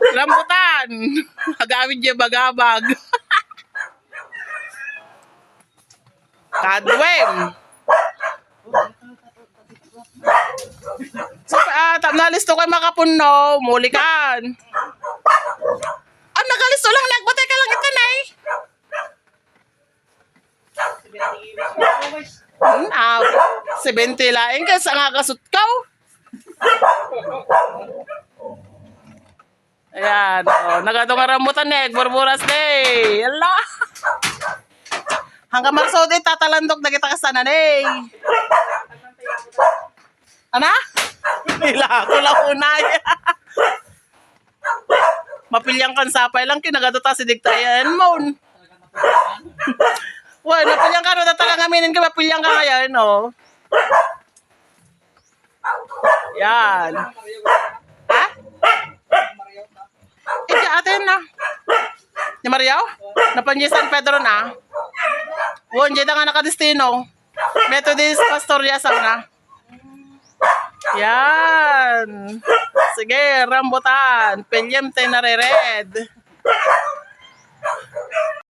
Rambutan. Agawin niya bagabag. Kadwem. So, ah, uh, nalisto kay makapuno, mulikan. Ah, nakalisto lang, nagbatay ka lang ito, nay. Hmm, ah, 70 laing ka sa nga kasut ka. Ayan, oh, nagadong rambutan nek, burburas day. Ala. Hanggang marso di tatalandok na kita kasana day. Ana? Ila ko lang unay. Mapilyang kan sapay lang kinagaduta si Diktayan mo. Wala, napilyang ka no talaga aminin ka mapilyang ka ngayon, no? Yan. Atin na. Ni Mariaw? Napanje San Pedro na. Won, dyan nga nakadestino. Methodist Pastoria na. Yan. Sige, rambutan. Pilyem tayo nare-red.